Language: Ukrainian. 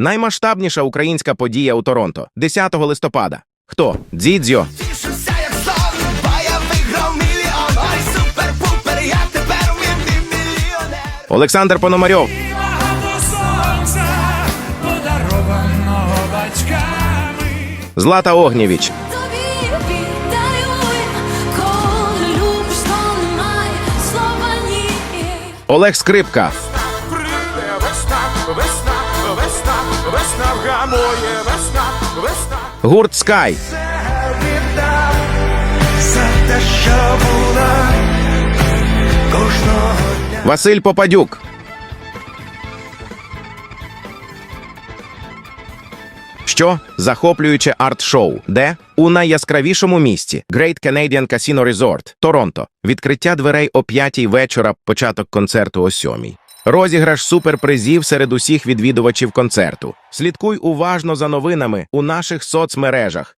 Наймасштабніша українська подія у Торонто 10 листопада. Хто? Дзідзьо. Тішуся, як сон, бо я виграв мільйон Ой, супер-пупер, я тепер мільйонер Олександр Пономарьов. Сонця. Злата Огнєвіч. Тобі віддаю, весна, вгамує, весна, весна Гурт Скай. За те, що була кожного дня Василь Попадюк. Що захоплююче арт-шоу, де у найяскравішому місті Great Canadian Casino Resort, Торонто. Відкриття дверей о 5 вечора, початок концерту о 7. Розіграш суперпризів серед усіх відвідувачів концерту. Слідкуй уважно за новинами у наших соцмережах.